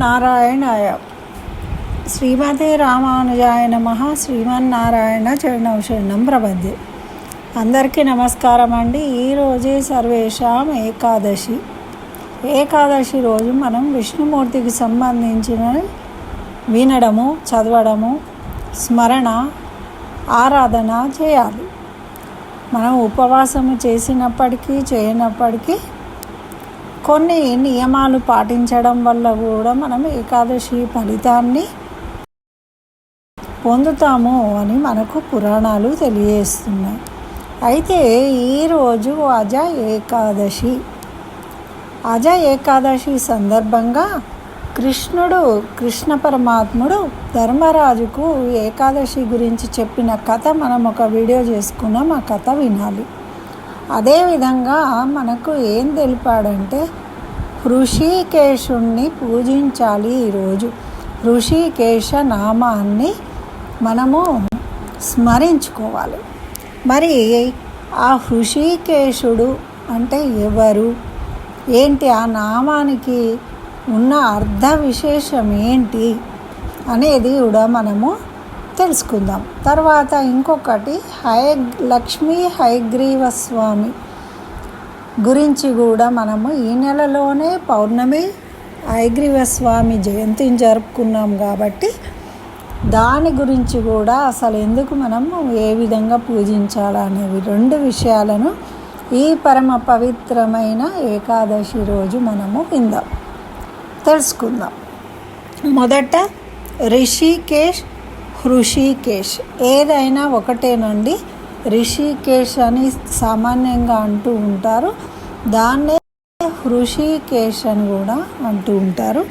నారాయణాయ. శ్రీమతే రామానుజాయ నమ. శ్రీమన్నారాయణ చరణం శరణం ప్రపద్యే. అందరికీ నమస్కారం అండి ఈరోజే సర్వేషాం ఏకాదశి. ఏకాదశి రోజు మనం విష్ణుమూర్తికి సంబంధించిన వినడము చదవడము స్మరణ ఆరాధన చేయాలి. మనం ఉపవాసము చేసినప్పటికీ చేయనప్పటికీ కొన్ని నియమాలు పాటించడం వల్ల కూడా మనం ఏకాదశి ఫలితాన్ని పొందుతాము అని మనకు పురాణాలు తెలియజేస్తున్నాయి. అయితే ఈరోజు అజ ఏకాదశి. అజ ఏకాదశి సందర్భంగా కృష్ణుడు కృష్ణ పరమాత్ముడు ధర్మరాజుకు ఏకాదశి గురించి చెప్పిన కథ మనం ఒక వీడియో చేసుకున్నాం ఆ కథ వినాలి. అదేవిధంగా మనకు ఏం తెలిపాడంటే ఋషికేశుణ్ణి పూజించాలి ఈరోజు ఋషికేశ నామాన్ని మనము స్మరించుకోవాలి. మరి ఆ హృషికేశుడు అంటే ఎవరు? ఏంటి ఆ నామానికి ఉన్న అర్ధ విశేషం ఏంటి? అనేది కూడా మనము తెలుసుకుందాం. తర్వాత ఇంకొకటి హై లక్ష్మీ హైగ్రీవ స్వామి గురించి కూడా మనము ఈ నెలలోనే పౌర్ణమి హైగ్రీవ స్వామి జయంతిని జరుపుకున్నాం కాబట్టి దాని గురించి కూడా అసలు ఎందుకు మనం ఏ విధంగా పూజించాలనేవి రెండు విషయాలను ఈ పరమ పవిత్రమైన ఏకాదశి రోజు మనము విందాం. తెలుసుకుందాం. మొదట రిషికేష్ హృషికేష్ ఏదైనా ఒకటేనండి రిషికేష్ అని సామాన్యంగా అంటూ ఉంటారు. దాన్నే హృషికేష్ అని కూడా అంటూ ఉంటారు.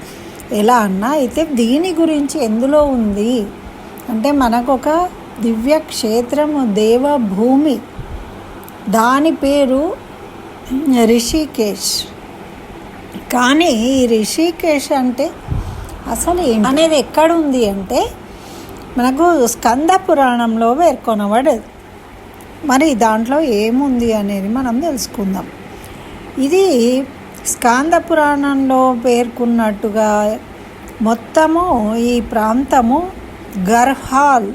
ఎలా అన్నా అయితే దీని గురించి ఎందులో ఉంది? అంటే మనకు ఒక దివ్య క్షేత్రము దేవభూమి. దాని పేరు రిషికేష్ కానీ ఈ రిషికేష్ అంటే అసలు అనేది ఎక్కడుంది అంటే మనకు స్కంద పురాణంలో పేర్కొనబడేది. మరి దాంట్లో ఏముంది అనేది మనం తెలుసుకుందాం. ఇది స్కాంద పురాణంలో పేర్కొన్నట్టుగా మొత్తము ఈ ప్రాంతము గర్హాల్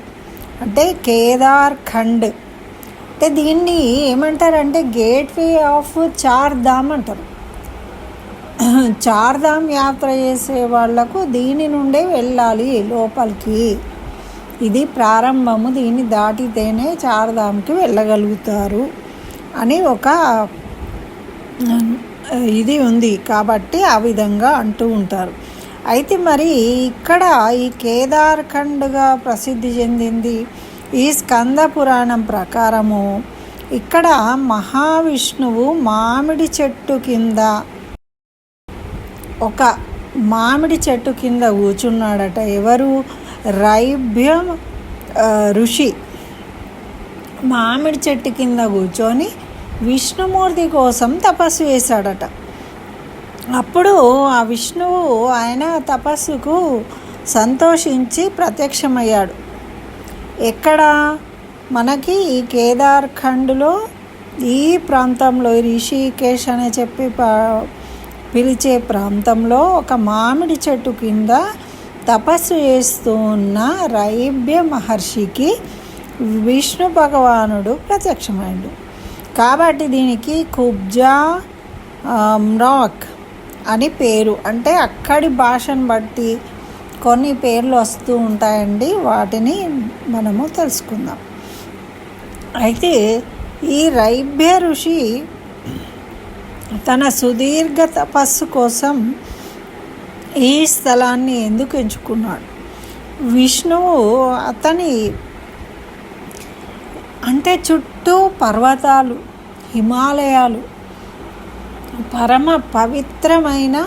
అంటే కేదార్ఖండ్. అంటే దీన్ని ఏమంటారంటే గేట్వే ఆఫ్ చార్ధామ్ అంటారు. చార్ధామ్ యాత్ర చేసే వాళ్ళకు దీని నుండే వెళ్ళాలి లోపలికి. ఇది ప్రారంభము దీన్ని దాటితేనే చార్ధామ్కి వెళ్ళగలుగుతారు అని ఒక ఇది ఉంది కాబట్టి ఆ విధంగా అంటూ ఉంటారు. అయితే మరి ఇక్కడ ఈ కేదార్ఖండ్గా ప్రసిద్ధి చెందింది ఈ స్కంద పురాణం ప్రకారము ఇక్కడ మహావిష్ణువు మామిడి చెట్టు కింద ఒక మామిడి చెట్టు కింద కూర్చున్నాడట. ఎవరు? రైభ్యం ఋషి. మామిడి చెట్టు కింద కూర్చొని విష్ణుమూర్తి కోసం తపస్సు చేశాడట. అప్పుడు ఆ విష్ణువు ఆయన తపస్సుకు సంతోషించి ప్రత్యక్షమయ్యాడు. ఎక్కడ? మనకి ఈ కేదార్ఖండ్లో ఈ ప్రాంతంలో రిషికేశ్ అని చెప్పి పిలిచే ప్రాంతంలో ఒక మామిడి చెట్టు కింద తపస్సు చేస్తూ ఉన్న రైభ్య మహర్షికి విష్ణు భగవానుడు ప్రత్యక్షమైండు. కాబట్టి దీనికి కుబ్జా రాక్ అని పేరు. అంటే అక్కడి భాషను బట్టి కొన్ని పేర్లు వస్తూ ఉంటాయండి. వాటిని మనము తెలుసుకుందాం. అయితే ఈ రైభ్య ఋషి తన సుదీర్ఘ తపస్సు కోసం ఈ స్థలాన్ని ఎందుకు ఎంచుకున్నాడు? విష్ణువు అతని అంటే చుట్టూ పర్వతాలు హిమాలయాలు పరమ పవిత్రమైన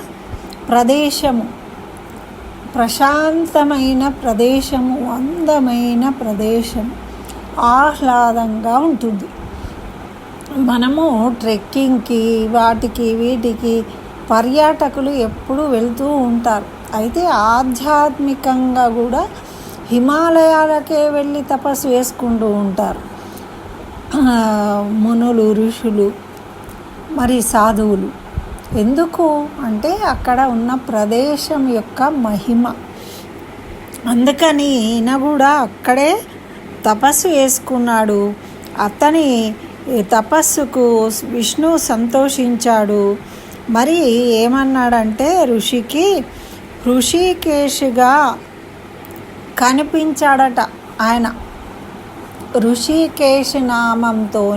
ప్రదేశము ప్రశాంతమైన ప్రదేశము అందమైన ప్రదేశం ఆహ్లాదంగా ఉంటుంది. మనము ట్రెక్కింగ్కి వాటికి వీటికి పర్యాటకులు ఎప్పుడూ వెళ్తూ ఉంటారు. అయితే ఆధ్యాత్మికంగా కూడా హిమాలయాలకే వెళ్ళి తపస్సు వేసుకుంటూ ఉంటారు. మునులు ఋషులు మరి సాధువులు. ఎందుకు అంటే అక్కడ ఉన్న ప్రదేశం యొక్క మహిమ. అందుకని ఈయన కూడా అక్కడే తపస్సు వేసుకున్నాడు. అతని తపస్సుకు విష్ణు సంతోషించాడు. మరి ఏమన్నాడంటే ఋషికి ఋషికేశ్గా కనిపించాడట ఆయన. ఋషికేశ్ నామంతో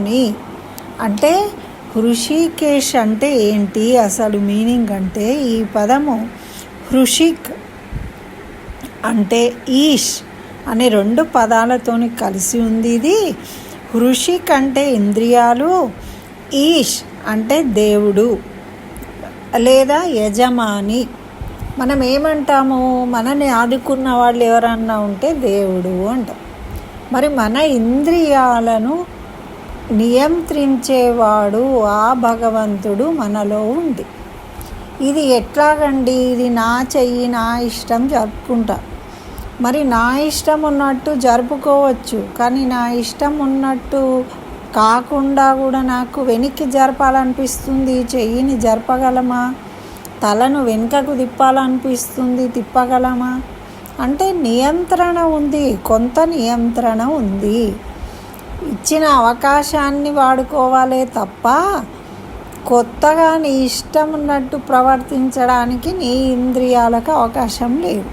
అంటే ఋషికేశ్ అంటే ఏంటి అసలు మీనింగ్ అంటే ఈ పదము హృషిక్ అంటే ఈష్ అనే రెండు పదాలతోని కలిసి ఉంది ఇది. హృషిక్ అంటే ఇంద్రియాలు ఈష్ అంటే దేవుడు. లేదా యజమాని. మనం ఏమంటాము మనని ఆదుకున్న వాళ్ళు ఎవరన్నా ఉంటే దేవుడు అంటాం. మరి మన ఇంద్రియాలను నియంత్రించేవాడు ఆ భగవంతుడు మనలో ఉంది. ఇది ఎట్లాగండి? ఇది నా చెయ్యి నా ఇష్టం జరుపుకుంటా. మరి నా ఇష్టం ఉన్నట్టు జరుపుకోవచ్చు. కానీ నా ఇష్టం ఉన్నట్టు కాకుండా కూడా నాకు వెనక్కి జరపాలనిపిస్తుంది చెయ్యిని జరపగలమా? తలను వెనుకకు తిప్పాలనిపిస్తుంది తిప్పగలమా? అంటే నియంత్రణ ఉంది కొంత నియంత్రణ ఉంది. ఇచ్చిన అవకాశాన్ని వాడుకోవాలే తప్ప కొత్తగా నీ ఇష్టం ఉన్నట్టు ప్రవర్తించడానికి నీ ఇంద్రియాలకు అవకాశం లేదు.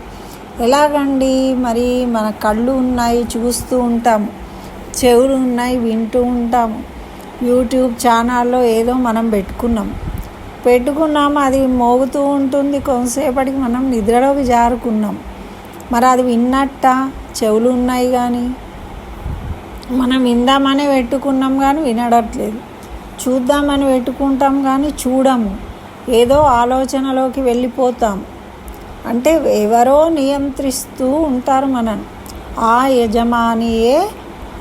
ఎలాగండి? మరి మన కళ్ళు ఉన్నాయి చూస్తూ ఉంటాము. చెవులు ఉన్నాయి వింటూ ఉంటాము యూట్యూబ్ ఛానల్లో ఏదో మనం పెట్టుకున్నాం. పెట్టుకున్నాము అది మోగుతూ ఉంటుంది. కొంతసేపటికి మనం నిద్రలోకి జారుకున్నాం. మరి అది విన్నట్ట? చెవులు ఉన్నాయి కానీ మనం విందామనే పెట్టుకున్నాం కానీ వినడట్లేదు. చూద్దామని పెట్టుకుంటాం కానీ చూడము. ఏదో ఆలోచనలోకి వెళ్ళిపోతాం. అంటే ఎవరో నియంత్రిస్తూ ఉంటారు మనని ఆ యజమానియే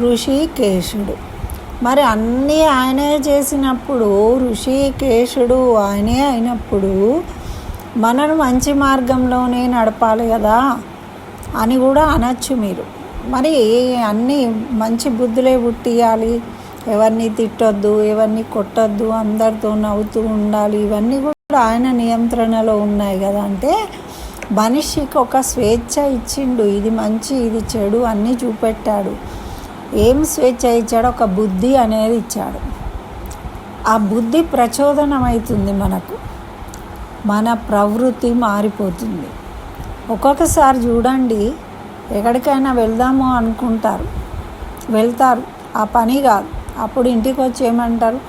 ఋషికేశుడు. మరి అన్నీ ఆయనే చేసినప్పుడు ఋషికేశుడు ఆయనే అయినప్పుడు మనను మంచి మార్గంలోనే నడపాలి కదా అని కూడా అనొచ్చు మీరు. మరి అన్నీ మంచి బుద్ధులే పుట్టియాలి. ఎవరిని తిట్టొద్దు ఎవరిని కొట్టొద్దు అందరితో నవ్వుతూ ఉండాలి. ఇవన్నీ కూడా ఆయన నియంత్రణలో ఉన్నాయి కదా. అంటే మనిషికి ఒక స్వేచ్ఛ ఇచ్చిండు. ఇది మంచి ఇది చెడు అన్నీ చూపెట్టాడు. ఏం స్వేచ్ఛ ఇచ్చాడు ఒక బుద్ధి అనేది ఇచ్చాడు. ఆ బుద్ధి ప్రచోదనమవుతుంది మనకు. మన ప్రవృత్తి మారిపోతుంది. ఒక్కొక్కసారి చూడండి ఎక్కడికైనా వెళ్దాము అనుకుంటారు. వెళ్తారు. ఆ పని కాదు. అప్పుడు ఇంటికి వచ్చి ఏమంటారు?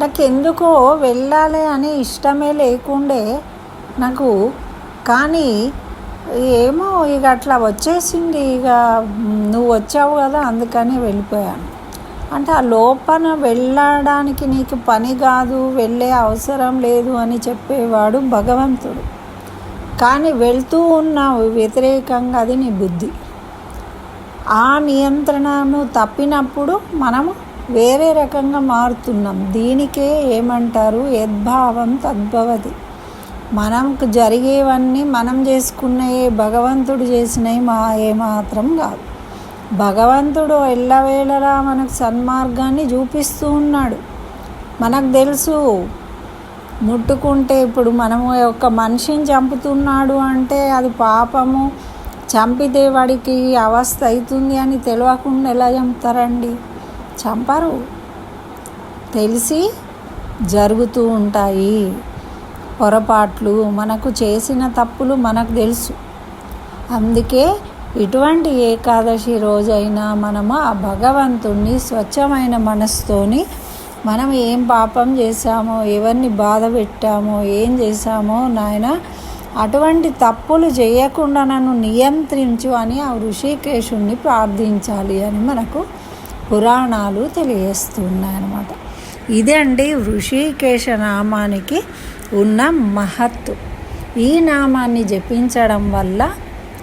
నాకు ఎందుకో వెళ్ళాలి అని ఇష్టమే లేకుండే నాకు కానీ ఏమో ఇక అట్లా వచ్చేసింది. ఇక నువ్వు వచ్చావు కదా అందుకని వెళ్ళిపోయాను. అంటే ఆ లోపల వెళ్ళడానికి నీకు పని కాదు వెళ్ళే అవసరం లేదు అని చెప్పేవాడు భగవంతుడు. కానీ వెళ్తూ ఉన్నావు వ్యతిరేకంగా అది నీ బుద్ధి. ఆ నియంత్రణను తప్పినప్పుడు మనము వేరే రకంగా మారుతున్నాం. దీనికే ఏమంటారు? యద్భావం తద్భవతి. మనకు జరిగేవన్నీ మనం చేసుకున్నవి భగవంతుడు చేసినవి మా ఏమాత్రం కాదు. భగవంతుడు ఎల్లవేళలా మనకు సన్మార్గాన్ని చూపిస్తూ ఉన్నాడు. మనకు తెలుసు ముట్టుకుంటే ఇప్పుడు మనము ఒక మనిషిని చంపుతున్నాడు అంటే అది పాపము. చంపితే వాడికి అవస్థ అవుతుంది అని తెలియకుండా ఎలా చంపుతారండి? చంపరు. తెలిసి జరుగుతూ ఉంటాయి. పొరపాట్లు మనకు చేసిన తప్పులు మనకు తెలుసు. అందుకే ఇటువంటి ఏకాదశి రోజైనా మనము ఆ భగవంతుణ్ణి స్వచ్ఛమైన మనసుతోని మనం ఏం పాపం చేశామో ఎవరిని బాధ పెట్టామో ఏం చేశామో నాయన అటువంటి తప్పులు చేయకుండా నన్ను నియంత్రించు అని ఆ ఋషికేశుణ్ణి ప్రార్థించాలి అని మనకు పురాణాలు తెలియజేస్తున్నాయి అన్నమాట ఇదే అండి ఋషికేశ నామానికి ఉన్న మహత్తు. ఈ నామాన్ని జపించడం వల్ల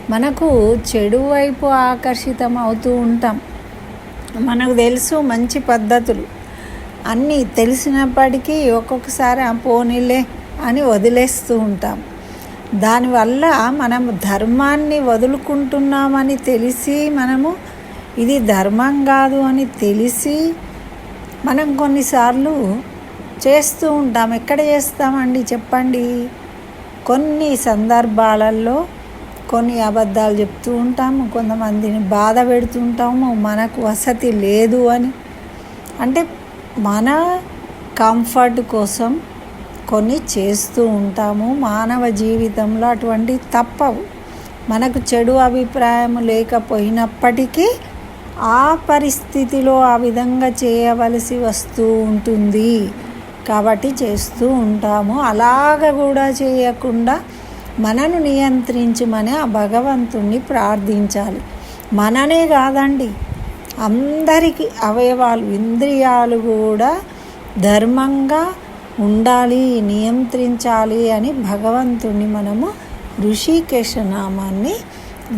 మనకు చెడు వైపు ఆకర్షితం అవుతూ ఉంటాం. మనకు తెలుసు మంచి పద్ధతులు. అన్నీ తెలిసినప్పటికీ ఒక్కొక్కసారి ఆ పోనీలే అని వదిలేస్తూ ఉంటాం. దానివల్ల మనం ధర్మాన్ని వదులుకుంటున్నామని తెలిసి మనము ఇది ధర్మం కాదు అని తెలిసి మనం కొన్నిసార్లు చేస్తూ ఉంటాం. ఎక్కడ చేస్తామండి చెప్పండి? కొన్ని సందర్భాలలో కొన్ని అబద్ధాలు చెప్తూ ఉంటాము. కొంతమందిని బాధ పెడుతుంటాము మనకు వసతి లేదు అని. అంటే మన కంఫర్ట్ కోసం కొన్ని చేస్తూ ఉంటాము. మానవ జీవితంలో అటువంటి తప్పవు. మనకు చెడు అభిప్రాయం లేకపోయినప్పటికీ ఆ పరిస్థితిలో ఆ విధంగా చేయవలసి వస్తూ ఉంటుంది. కాబట్టి చేస్తూ ఉంటాము. అలాగ కూడా చేయకుండా మనను నియంత్రించమని ఆ భగవంతుణ్ణి ప్రార్థించాలి. మననే కాదండి అందరికీ అవయవాలు ఇంద్రియాలు కూడా ధర్మంగా ఉండాలి నియంత్రించాలి అని భగవంతుణ్ణి మనము ఋషికేశ నామాన్ని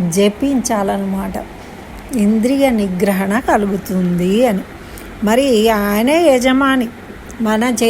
జపించాలన్నమాట. ఇంద్రియ నిగ్రహణ కలుగుతుంది అని. మరి ఆయనే యజమాని మన చే